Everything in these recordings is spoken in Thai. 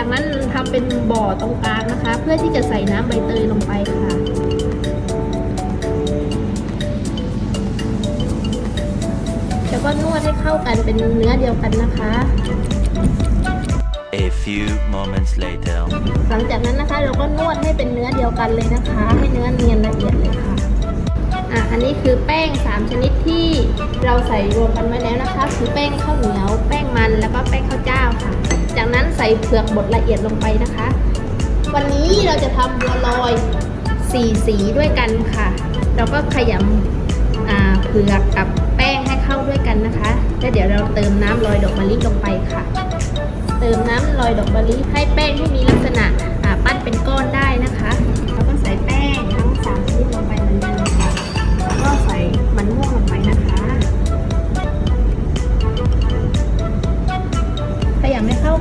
จากนั้นทำเป็นบ่อตรงกลางนะคะ เพื่อที่จะใส่น้ำใบเตยลงไปค่ะแล้วก็นวดให้เข้ากันเป็นเนื้อเดียวกันนะคะ A few moments later. หลังจากนั้นนะคะเราก็นวดให้เป็นเนื้อเดียวกันเลยนะคะ ให้เนื้อเนียนละเอียดเลยค่ะ อันนี้คือแป้ง 3 ชนิดที่เราใส่รวมกันไว้แล้วนะคะ คือแป้งข้าวเหนียว แป้งมันแล้วก็แป้งข้าวเจ้าค่ะ จากนั้นใส่เผือกบดละเอียดลงไปนะคะ วันนี้เราจะทำบัวลอยสีสีด้วยกันค่ะ เราก็ขยำอ่าเผือกกับแป้งให้เข้าด้วยกันนะคะแล้วเดี๋ยวเราเติมน้ำลอยดอกมะลิลงไปค่ะ เติมน้ำลอยดอกมะลิให้แป้งที่มีลักษณะปั้นเป็นก้อนได้นะคะ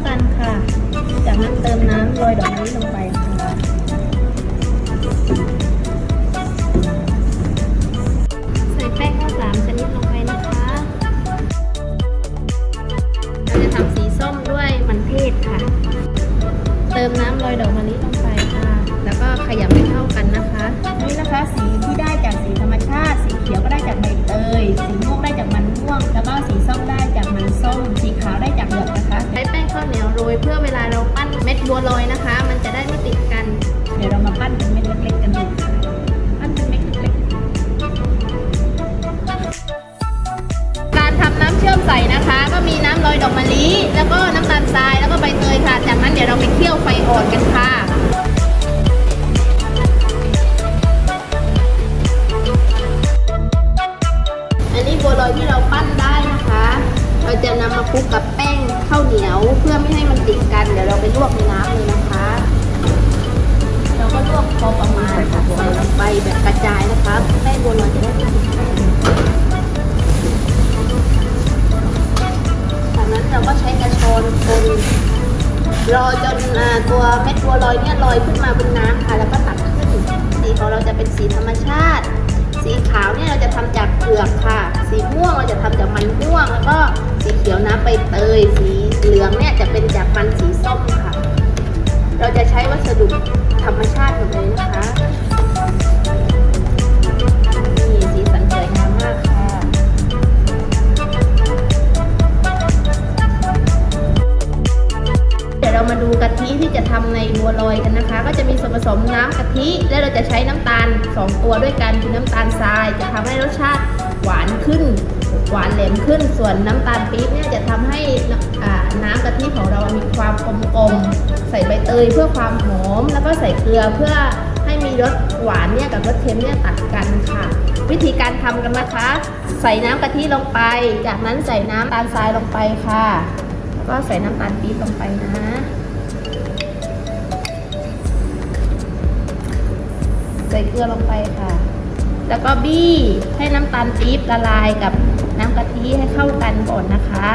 กันค่ะ จากนั้นเติมน้ำลอยดอกมะลิลงไปค่ะ คลุกกับแป้งข้าวเหนียวเพื่อไม่ให้มันติดกัน เดี๋ยวเราไปลวกในน้ำเลยนะคะ เราก็ลวกพอประมาณค่ะใส่ลงไปแบบกระจายนะคะแป้งบัวลอยจะได้ไม่ติดกันจากนั้นเราก็ใช้กระชอนคนรอจนตัวเม็ดบัวลอยเนี่ยลอยขึ้นมาบนน้ำค่ะ แล้วก็ตักขึ้นสีของเราจะเป็นสีธรรมชาติ สีขาวเนี่ยเราจะทำจากเปลือกค่ะ สีม่วงเราจะทำจากมันม่วง แล้วก็สีเขียวน้ำใบเตย สีเหลืองเนี่ยจะเป็นจากมันสีส้มค่ะ เราจะใช้วัสดุธรรมชาติหมดเลยนะคะ มาดูกะทิที่จะทำในบัวลอยกันนะคะ ก็จะมีส่วนผสมน้ำกะทิ และเราจะใช้น้ำตาล 2 ตัวด้วยกันคือน้ำตาลทราย จะทำให้รสชาติหวานขึ้น หวานแหลมขึ้น ส่วนน้ำตาลปี๊บเนี่ยจะทำให้น้ำอ่ากะทิของเรามีความกลมกลมๆ ใส่ใบเตยเพื่อความหอม แล้วก็ใส่เกลือเพื่อให้มีรสหวานเนี่ยกับรสเค็มเนี่ยตัดกันค่ะ วิธีการทำกันนะคะ ใส่น้ำกะทิลงไป จากนั้นใส่น้ำตาลทรายลงไปค่ะ ก็ใส่น้ำตาลปี๊บลงไปนะใส่เกลือลงไปค่ะ แล้วก็บี้ให้น้ำตาลปี๊บละลายกับน้ำกะทิให้เข้ากันก่อนนะคะ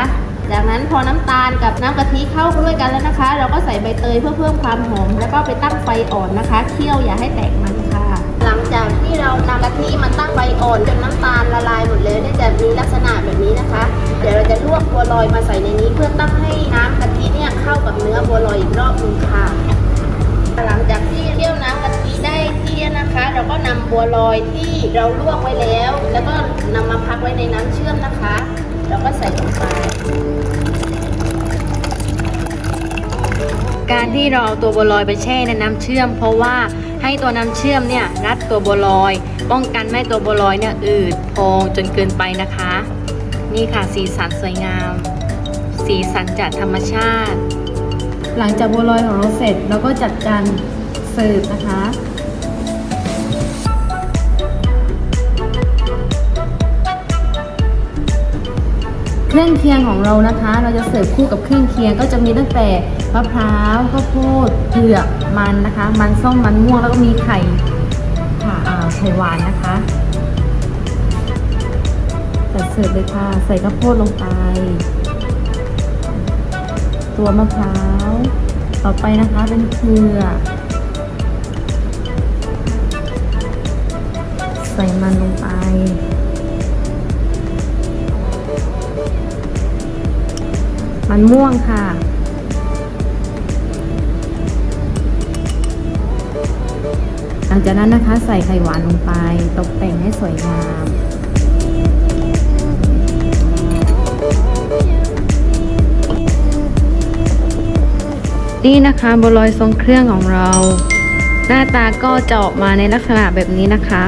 จากนั้นพอน้ำตาลกับน้ำกะทิเข้าด้วยกันแล้วนะคะ เราก็ใส่ใบเตยเพื่อเพิ่มความหอม แล้วก็ไปตั้งไฟอ่อนนะคะ เคี่ยวอย่าให้แตกมันค่ะ หลังจากที่เรานำกะทิมาตั้งไฟอ่อนจนน้ำตาลละลายหมดเลยเนี่ยจะมีลักษณะแบบนี้นะคะ เดี๋ยวเราจะลวกบัวลอยมาใส่ในนี้ เพื่อตั้งให้น้ำกะทิเนี่ยเข้ากับเนื้อบัวลอยอีกรอบนึงค่ะ หลังจากที่เคี่ยวน้ำกะทิได้ที่นะคะ เราก็นำบัวลอยที่เราลวกไว้แล้ว แล้วก็นำมาพักไว้ในน้ำเชื่อมนะคะ เราก็ใส่ลงไปการที่เราเอาตัวบัวลอยไปแช่ในน้ำเชื่อม เพราะว่าให้ตัวน้ำเชื่อมเนี่ยรัดตัวบัวลอย ป้องกันไม่ตัวบัวลอยเนี่ยอืดพองจนเกินไปนะคะ นี่ค่ะสีสันสวยงาม สีสันจากธรรมชาติ หลังจากบัวลอยของเราเสร็จเราก็จัดจานเสิร์ฟนะคะเครื่องเคียงของเรานะคะ เราจะเสิร์ฟคู่กับเครื่องเคียงก็จะมีตั้งแต่มะพร้าวข้าวโพดเผือกมันนะคะ มันส้มมันม่วงแล้วก็มีไข่ค่ะไข่หวานนะคะ จัดเสิร์ฟเลยค่ะ ใส่ข้าวโพดลงไป ตัวมะพร้าว ต่อไปนะคะเป็นเกลือ ใส่มันลงไป มันม่วงค่ะหลังจากนั้นนะคะใส่ไข่หวานลงไป ตกแต่งให้สวยงาม นี่นะคะบัวลอยทรงเครื่องของเรา หน้าตาก็จะออกมาในลักษณะแบบนี้นะคะ